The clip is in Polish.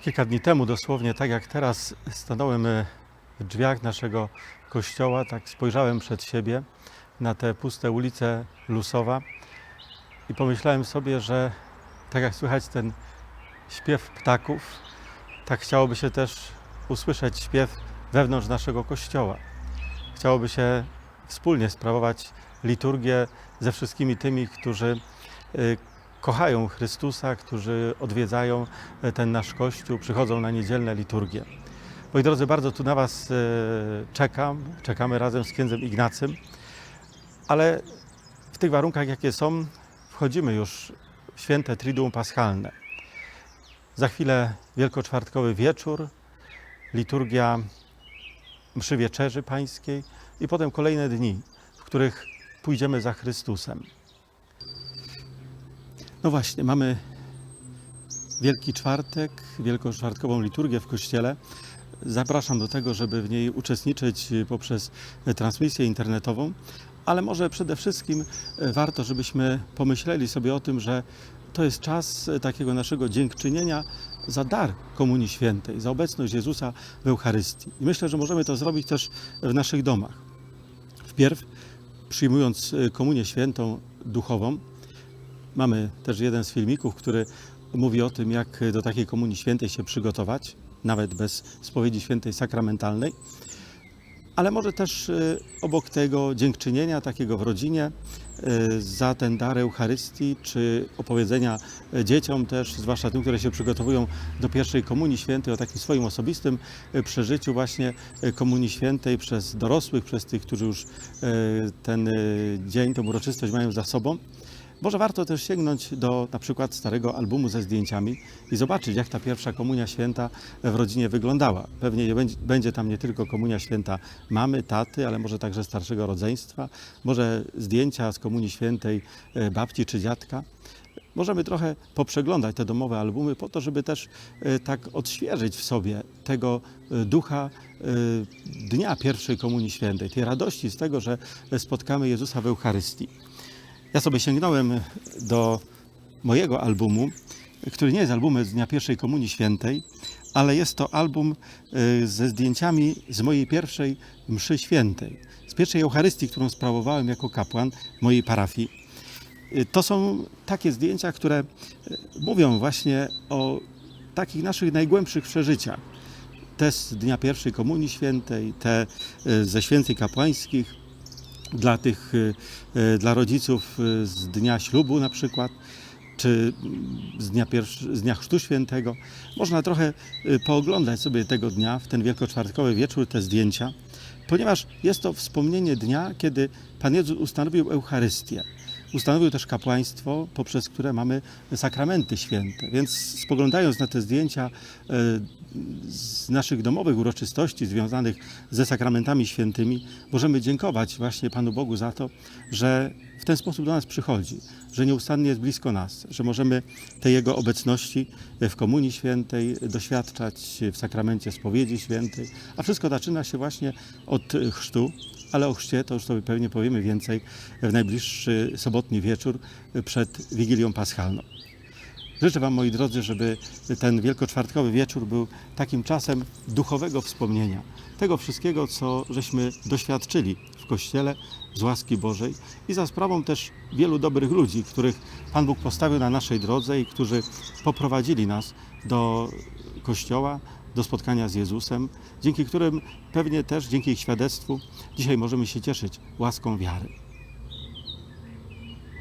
Kilka dni temu, dosłownie tak jak teraz, stanąłem e, w drzwiach naszego kościoła, tak spojrzałem przed siebie na te puste ulice Lusowa i pomyślałem sobie, że tak jak słychać ten śpiew ptaków, tak chciałoby się też usłyszeć śpiew wewnątrz naszego kościoła. Chciałoby się wspólnie sprawować liturgię ze wszystkimi tymi, którzy y, kochają Chrystusa, którzy odwiedzają e, ten nasz Kościół, przychodzą na niedzielne liturgie. Moi drodzy, bardzo tu na Was e, czekam, czekamy razem z księdzem Ignacym, ale w tych warunkach, jakie są, wchodzimy już w święte Triduum Paschalne. Za chwilę wielkoczwartkowy wieczór, liturgia mszy wieczerzy pańskiej i potem kolejne dni, w których pójdziemy za Chrystusem. No właśnie, mamy Wielki Czwartek, wielkoczwartkową liturgię w Kościele. Zapraszam do tego, żeby w niej uczestniczyć poprzez transmisję internetową, ale może przede wszystkim e, warto, żebyśmy pomyśleli sobie o tym, że to jest czas e, takiego naszego dziękczynienia za dar Komunii Świętej, za obecność Jezusa w Eucharystii. I myślę, że możemy to zrobić też w naszych domach. Wpierw przyjmując e, Komunię Świętą duchową, Mamy też jeden z filmików, który mówi o tym, jak do takiej komunii świętej się przygotować, nawet bez spowiedzi świętej sakramentalnej. Ale może też y, obok tego dziękczynienia takiego w rodzinie y, za ten dar Eucharystii, czy opowiedzenia y, dzieciom też, zwłaszcza tym, które się przygotowują do pierwszej Komunii Świętej, o takim swoim osobistym przeżyciu właśnie Komunii Świętej przez dorosłych, przez tych, którzy już ten dzień, tą uroczystość mają za sobą. Może warto też sięgnąć do na przykład starego albumu ze zdjęciami i zobaczyć, jak ta pierwsza komunia święta w rodzinie wyglądała. Pewnie nie będzie, tam nie tylko komunia święta mamy, taty, ale może także starszego rodzeństwa, może zdjęcia z komunii świętej e, babci czy dziadka. Możemy trochę poprzeglądać te domowe albumy po to, żeby też e, tak odświeżyć w sobie tego e, ducha dnia pierwszej komunii świętej, tej radości z tego, że spotkamy Jezusa w Eucharystii. Ja sobie sięgnąłem do mojego albumu, który nie jest albumem z Dnia Pierwszej Komunii Świętej, ale jest to album y, ze zdjęciami z mojej pierwszej mszy świętej, z pierwszej Eucharystii, którą sprawowałem jako kapłan mojej parafii. Y, To są takie zdjęcia, które y, mówią właśnie o takich naszych najgłębszych przeżyciach. Te z Dnia Pierwszej Komunii Świętej, te ze święceń kapłańskich, dla tych, y, y, dla rodziców y, z dnia ślubu na przykład, czy z dnia, z dnia Chrztu Świętego. Można trochę pooglądać sobie tego dnia, w ten wielkoczwartkowy wieczór, te zdjęcia, ponieważ jest to wspomnienie dnia, kiedy Pan Jezus ustanowił Eucharystię. Ustanowił też kapłaństwo, poprzez które mamy sakramenty święte. Więc spoglądając na te zdjęcia e, z naszych domowych uroczystości związanych ze sakramentami świętymi, możemy dziękować właśnie Panu Bogu za to, że w ten sposób do nas przychodzi, że nieustannie jest blisko nas, że możemy tej Jego obecności w Komunii Świętej doświadczać w sakramencie spowiedzi świętej, a wszystko zaczyna się właśnie od chrztu, ale o chrzcie to już sobie pewnie powiemy więcej w najbliższy sobotni wieczór przed Wigilią Paschalną. Życzę Wam, moi drodzy, żeby ten wielkoczwartkowy wieczór był takim czasem duchowego wspomnienia. Tego wszystkiego, co żeśmy doświadczyli w Kościele z łaski Bożej i za sprawą też wielu dobrych ludzi, których Pan Bóg postawił na naszej drodze i którzy poprowadzili nas do Kościoła, do spotkania z Jezusem, dzięki którym pewnie też dzięki ich świadectwu dzisiaj możemy się cieszyć łaską wiary.